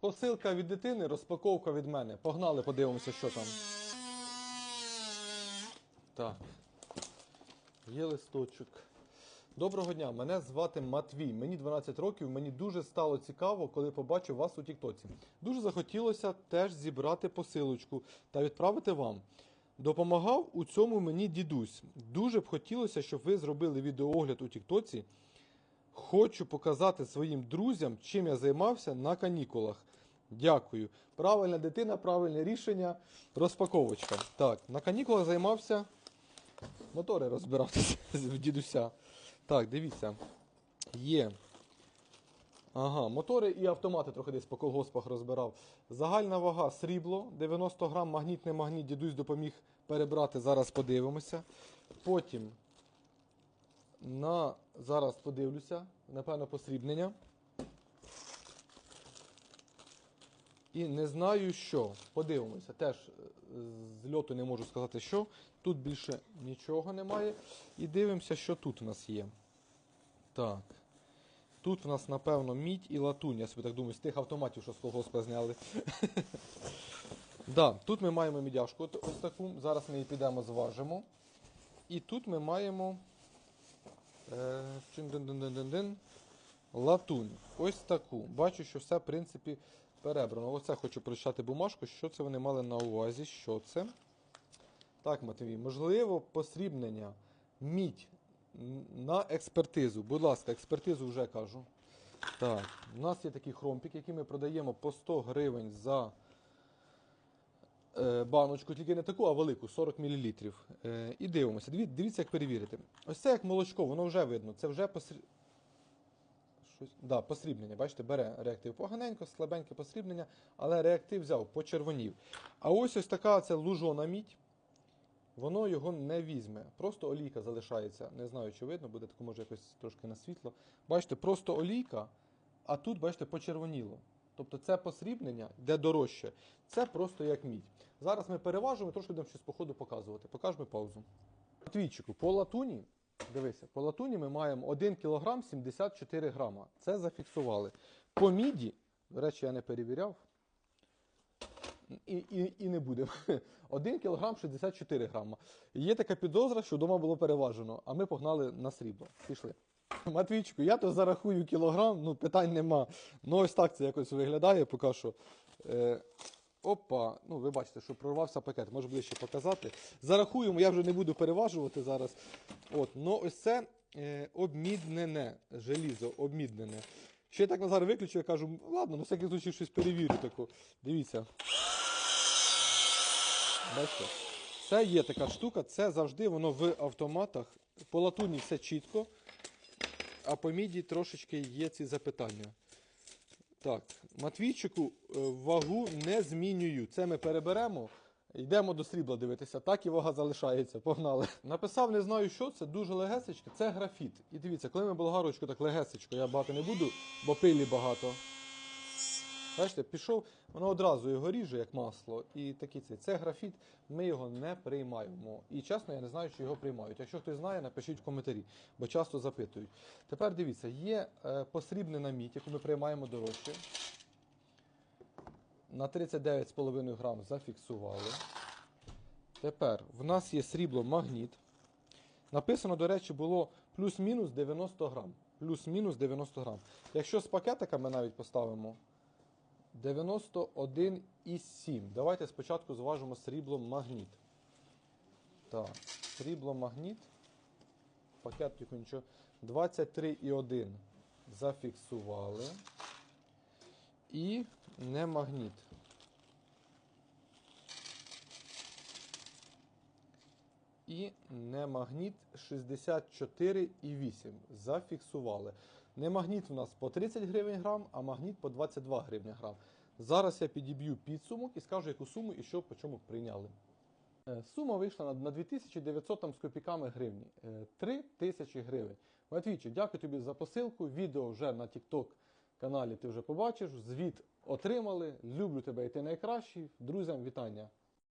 Посилка від дитини, розпаковка від мене. Погнали, подивимося, що там. Так. Є листочок. Доброго дня, мене звати Матвій. Мені 12 років. Мені дуже стало цікаво, коли побачив вас у Тіктоці. Дуже захотілося теж зібрати посилочку та відправити вам. Допомагав у цьому мені дідусь. Дуже б хотілося, щоб ви зробили відеоогляд у Тіктоці. Хочу показати своїм друзям, чим я займався на канікулах. Дякую. Правильна дитина, правильне рішення. Розпаковочка. Так, на канікулах займався. Мотори розбирав в дідуся. Так, дивіться. Є. Ага, мотори і автомати трохи десь по колгоспах розбирав. Загальна вага срібло, 90 грам, магніт, не магніт, дідусь допоміг перебрати. Зараз подивимося. Потім на зараз подивлюся, напевно, посрібнення. І не знаю що. Подивимося. Теж е, з льоту не можу сказати, що. Тут більше нічого немає. І дивимося, що тут у нас є. Так. Тут у нас, напевно, мідь і латунь. Я собі так думаю, з тих автоматів, що з колгоспа зняли. да, тут ми маємо мідяшку ось таку. Зараз ми її підемо зважимо. І тут ми маємо е, латунь. Ось таку. Бачу, що все, в принципі, перебрано. Оце хочу прочитати бумажку. Що це вони мали на увазі? Що це? Так, Матвій, можливо, посрібнення, мідь на експертизу. Будь ласка, експертизу вже кажу. Так, у нас є такий хромпік, який ми продаємо по 100 гривень за е, баночку, тільки не таку, а велику, 40 мл. Е, і дивимося. Дивіться, як перевірити. Ось це як молочко, воно вже видно. Це вже. Щось... Да, посрібнення. Бачите, бере реактив поганенько, слабеньке посрібнення, але реактив взяв, почервонів. А ось ось така це лужона мідь. Воно його не візьме. Просто олійка залишається. Не знаю, чи видно, буде тако може якось трошки на світло. Бачите, просто олійка, а тут, бачите, почервоніло. Тобто це посрібнення, де дорожче. Це просто як мідь. Зараз ми переважимо, трошки будемо щось по ходу показувати. Покажемо паузу. Твічику, по латуні, дивися, по латуні ми маємо 1 кг 74 грама. Це зафіксували. По міді, до речі, я не перевіряв. І, і, і не буде. 1 кг 64 грама. Є така підозра, що вдома було переважено, а ми погнали на срібло. Пішли. Матвійчику, я то зарахую кілограм, ну питань нема. Ну ось так це якось виглядає, поки що. Е, опа, ну ви бачите, що прорвався пакет, може ближче показати. Зарахуємо, я вже не буду переважувати зараз. От, ну ось це е, обміднене желізо, обміднене. Ще я так Назар виключив, я кажу, ладно, на всякий случай щось перевірю таку. Дивіться. Бачите? Це є така штука, це завжди воно в автоматах. По латуні все чітко, а по міді трошечки є ці запитання. Так, Матвійчику е, вагу не змінюю. Це ми переберемо. Йдемо до срібла дивитися, так і вага залишається. Погнали. Написав, не знаю що, це дуже легесечко, це графіт. І дивіться, коли ми болгарочку так легесечко, я багато не буду, бо пилі багато. Бачите, пішов, воно одразу його ріже, як масло. І такий цей. Це графіт, ми його не приймаємо. І чесно, я не знаю, чи його приймають. Якщо хтось знає, напишіть в коментарі, бо часто запитують. Тепер дивіться, є е, посрібнена мідь, яку ми приймаємо дорожче. На 39,5 грам зафіксували. Тепер в нас є срібло магніт. Написано, до речі, було плюс-мінус 90 грам. Плюс-мінус 90 грам. Якщо з пакетиками навіть поставимо 91,7. Давайте спочатку зважимо срібло магніт. Так, срібло магніт. Пакетику нічого. 23,1 зафіксували. І не магніт. І не магніт 64,8 зафіксували. Не магніт у нас по 30 гривень грам, а магніт по 22 гривні грам. Зараз я підіб'ю підсумок і скажу, яку суму і що по чому прийняли. Е, Сума вийшла на- на 2900 там, з копійками гривні. Е, 3 тисячі гривень. Матвійчик, дякую тобі за посилку. Відео вже на TikTok каналі ти вже побачиш. Звіт отримали. Люблю тебе і ти найкращий. Друзям вітання.